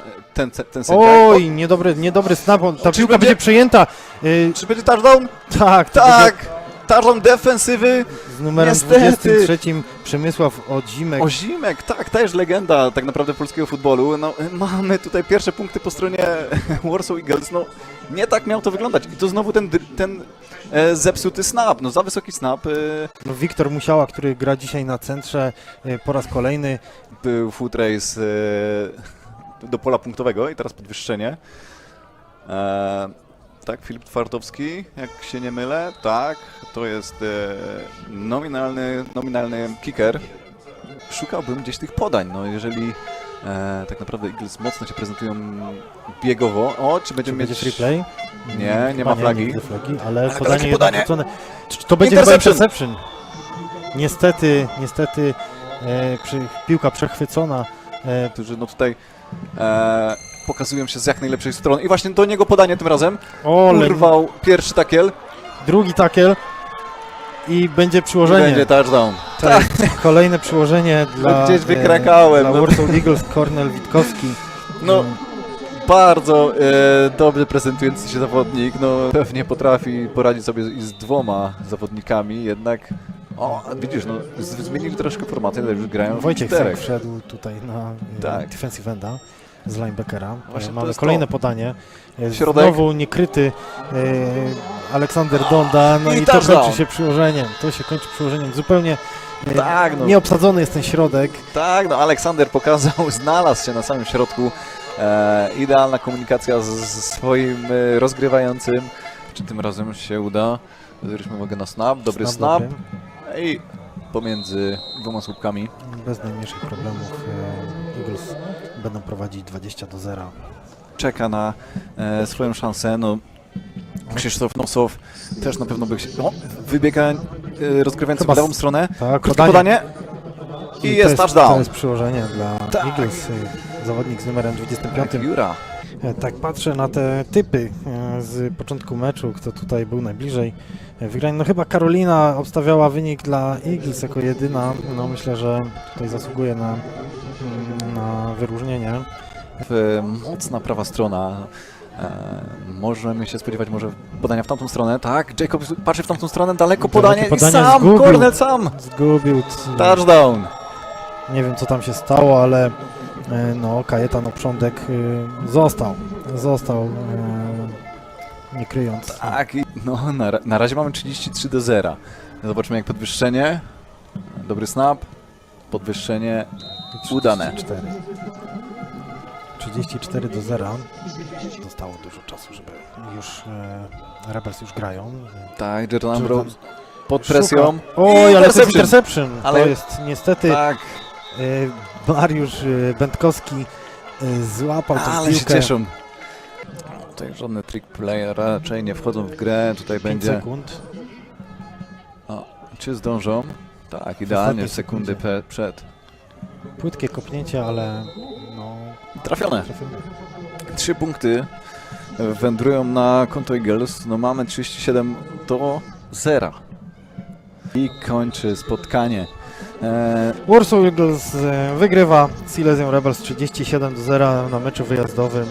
ta, ten, ten sędzia. Oj, niedobry, niedobry snap, on- ta Czy piłka będzie- będzie przejęta. Y, Czy będzie touchdown? tak, to Tak! Touchdown defensywy. będzie Z numerem Niestety. 23 Przemysław Odzimek. Ozimek, tak, też legenda tak naprawdę polskiego futbolu. No, mamy tutaj pierwsze punkty po stronie Warsaw Eagles. No, nie tak miał to wyglądać. I to znowu ten, dr- ten e, zepsuty snap. No, za wysoki snap. E, No, Wiktor Musiała, który gra dzisiaj na centrze y, po raz kolejny. był foot race e, do pola punktowego i teraz podwyższenie. E, tak, Filip Twardowski, jak się nie mylę. Tak, to jest e, nominalny, nominalny kicker. Szukałbym gdzieś tych podań, no jeżeli e, tak naprawdę Eagles mocno się prezentują biegowo. O, czy Czy będziemy będzie mieć... free play? Nie, Mm, nie ma flagi. Nie, nie flagi, ale, Ale podanie jednak podanie. Czy to będzie chyba interception? Niestety, niestety e, przy, piłka przechwycona. E, którzy no tutaj e, pokazują się z jak najlepszej strony. I właśnie do niego podanie tym razem. ole, Urwał pierwszy takiel drugi takiel i będzie i przyłożenie. będzie touchdown. To jest kolejne przyłożenie dla, gdzieś e, wykrakałem, dla no. Warsaw Eagles, Kornel Witkowski. No, bardzo e, dobrze prezentujący się zawodnik. No, pewnie potrafi poradzić sobie i z dwoma zawodnikami, jednak. O, widzisz, no, zmienili troszkę formację, ale już grają w Wojciech. Sek wszedł tutaj na e, Tak. defensive enda z linebackera. Właśnie E, to Mamy kolejne to. podanie. E, Środek. Znowu niekryty e, Aleksander Donda. No I i, to kończy się przyłożeniem. To się kończy przyłożeniem. Zupełnie e, Tak, no. nieobsadzony jest ten środek. Tak, no Aleksander pokazał, znalazł się na samym środku. E, idealna komunikacja z, z swoim rozgrywającym. Czy tym razem się uda? Zwróćmy uwagę na snap, dobry snap. dobry. I pomiędzy dwoma słupkami. Bez najmniejszych problemów e, Eagles będą prowadzić 20 do 0. Czeka na e, swoją szansę. No, Krzysztof Nosow też na pewno by się... O, wybiega e, rozgrywający Chyba w lewą s- stronę. Tak, Krótkie podanie. I, to jest To touchdown. jest przyłożenie dla Tak. Eagles. e, Zawodnik z numerem 25. Jura. E, Tak patrzę na te typy z początku meczu, kto tutaj był najbliżej e, wygrania. No chyba Karolina obstawiała wynik dla Eagles jako jedyna. No myślę, że tutaj zasługuje na, mm, na wyróżnienie. mocna prawa strona. E, możemy się spodziewać może podania w tamtą stronę. Tak, Jacob patrzy w tamtą stronę, daleko podanie, podanie i sam, zgubił. Cornell sam. Zgubił. Touchdown. Nie wiem co tam się stało, ale e, no Kajetan Oprządek e, został. Został. Nie kryjąc. Tak, i no na, ra- na razie mamy 33 do 0. Zobaczmy jak podwyższenie. Dobry snap. Podwyższenie. udane. 34. 34 do 0. Zostało dużo czasu, żeby już e, Rebels już grają. Tak, Jordan Ambrose pod presją. Szuka. Oj, ale to jest Interception. interception. Ale- To jest niestety Tak, e, Mariusz e, Będkowski e, złapał tę ale się piłkę. cieszą. Tutaj żadne trick play raczej nie wchodzą w grę. Tutaj 5 będzie. sekund. Czy zdążą? Tak, idealnie sekundy pe- przed. Płytkie kopnięcie, ale no... Trafione. trafione. Trzy punkty wędrują na konto Eagles. No mamy 37 do 0. I kończy spotkanie. E, Warsaw Eagles e, wygrywa z Silesią Rebels 37 do 0 na meczu wyjazdowym.